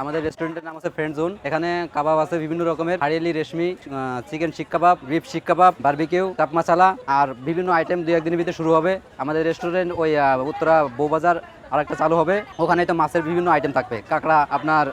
আমাদের রেস্টুরেন্টের নাম আছে ফ্রেন্ড জোন এখানে কাবাব আছে বিভিন্ন রকমের। হারিয়ালি রেশমি চিকেন শিক কাবাব বিফ শিক কাবাব বার্বিকিউ কাপ মশালা আর বিভিন্ন আইটেম দু একদিনের ভিতরে শুরু হবে। আমাদের রেস্টুরেন্ট ওই উত্তরা বউবাজার আরেকটা চালু হবে। ওখানে তো মাছের বিভিন্ন আইটেম থাকবে। কাঁকড়া আপনার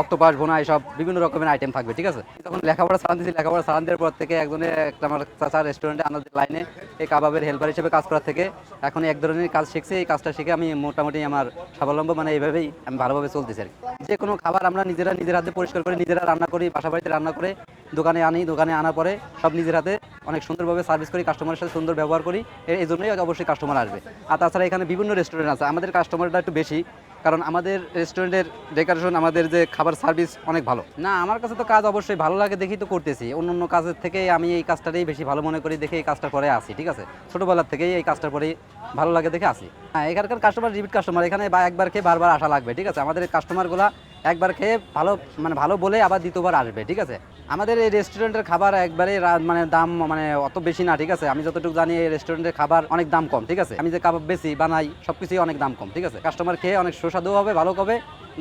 অক্টোপাস, ভোনা, এসব বিভিন্ন রকমের আইটেম থাকবে, ঠিক আছে? তখন লেখাপড়া সারান দিয়েছি। লেখাপড়া সারান দেওয়ার পর থেকে একজনে, একটা আমার চাচা রেস্টুরেন্টে আমাদের লাইনে এই কাবাবের হেল্পার হিসেবে কাজ করার থেকে এখন এক ধরনের কাজ শিখছি। এই কাজটা শিখে আমি মোটামুটি আমার স্বাবলম্ব মানে এইভাবেই আমি ভালোভাবে চলতেছি আর। যে কোনো খাবার আমরা নিজেরা নিজের হাতে পরিষ্কার করে, নিজেরা রান্না করি বাসা বাড়িতে রান্না করে, দোকানে আনি, দোকানে আনার পরে সব নিজের হাতে অনেক সুন্দরভাবে সার্ভিস করি কাস্টমারের সাথে সুন্দর ব্যবহার করি। এই জন্যই অবশ্যই কাস্টমার আসবে। আর তাছাড়া এখানে বিভিন্ন রেস্টুরেন্ট আছে। আমাদের কাস্টমারটা একটু বেশি। কারণ আমাদের রেস্টুরেন্টের ডেকোরেশন আমাদের যে খাবার সার্ভিস অনেক ভালো। না, আমার কাছে তো কাজ অবশ্যই ভালো লাগে দেখি তো করতেছি। অন্য অন্য কাজের থেকে আমি এই কাজটারই বেশি ভালো মনে করি, দেখে এই কাজটা করে আসি, ঠিক আছে? ছোটোবেলার থেকেই এই কাজটার পরেই ভালো লাগে দেখে আসি। হ্যাঁ এখানকার কাস্টমার রিপিট কাস্টমার এখানে বা একবার খেয়ে বারবার আসা লাগবে, ঠিক আছে? আমাদের কাস্টমারগুলা একবার খেয়ে ভালো মানে ভালো বলে আবার দ্বিতীয়বার আসবে, ঠিক আছে? আমাদের এই রেস্টুরেন্টের খাবার একবারে মানে দাম মানে অত বেশি না, ঠিক আছে? আমি যতটুকু জানি এই রেস্টুরেন্টের খাবার অনেক দাম কম, ঠিক আছে? আমি যে কাবাব বেশি বানাই সব কিছুই অনেক দাম কম, ঠিক আছে? কাস্টমার খেয়ে অনেক সুস্বাদু হবে, ভালো হবে,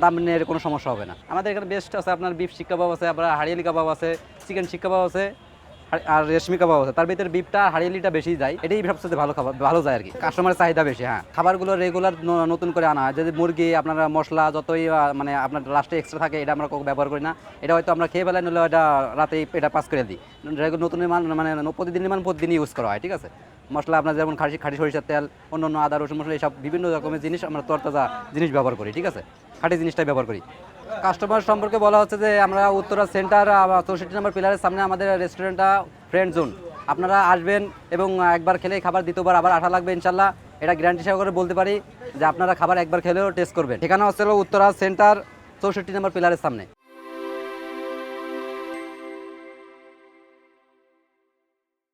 দাম নিয়ে কোনো সমস্যা হবে না। আমাদের এখানে বেস্ট আছে আপনার বিফ শিক কাবাব আছে, আপনার হারিয়ালি কাবাব আছে চিকেন শিক্ষা কাবাব আছে আর- রেশমি কাবাব আছে। তার ভিতরে বিফটা হারিয়ালিটা বেশি যায়। এটাই সবচেয়ে ভালো খাবার, ভালো যায় আর কি কাস্টমারের চাহিদা বেশি হ্যাঁ। খাবারগুলো রেগুলার নতুন করে আনা হয়। যদি মুরগি, আপনারা মশলা যতই মানে আপনার লাস্টে এক্সট্রা থাকে, এটা আমরা ব্যবহার করি না। এটা হয়তো আমরা খেয়ে ফেলাই নিলে এটা রাতে এটা পাস করে দিই। নতুন মানে প্রতিদিনই মান প্রতিদিন ইউজ করা হয়, ঠিক আছে? মশলা, আপনার যেমন খাসি খাঁটি সরিষার তেল অন্য অন্য আদা, রসুন মশলা এইসব বিভিন্ন রকমের জিনিস আমরা তরতাজা জিনিস ব্যবহার করি, ঠিক আছে? খাঁটি জিনিসটাই ব্যবহার করি। কাস্টমার সম্পর্কে বলা হচ্ছে যে আমরা উত্তরা সেন্টার চৌষট্টি নম্বর পিলারের সামনে আমাদের রেস্টুরেন্টটা ফ্রেন্ড জোন আপনারা আসবেন এবং একবার খেলে খাবার দ্বিতীয়বার আবার আঠা লাগবে ইনশাল্লাহ। এটা গ্যারান্টি সহকারে বলতে পারি যে আপনারা খাবার একবার খেলেও টেস্ট করবেন। ঠিকানা হচ্ছে উত্তরা সেন্টার, চৌষট্টি নম্বর পিলারের সামনে।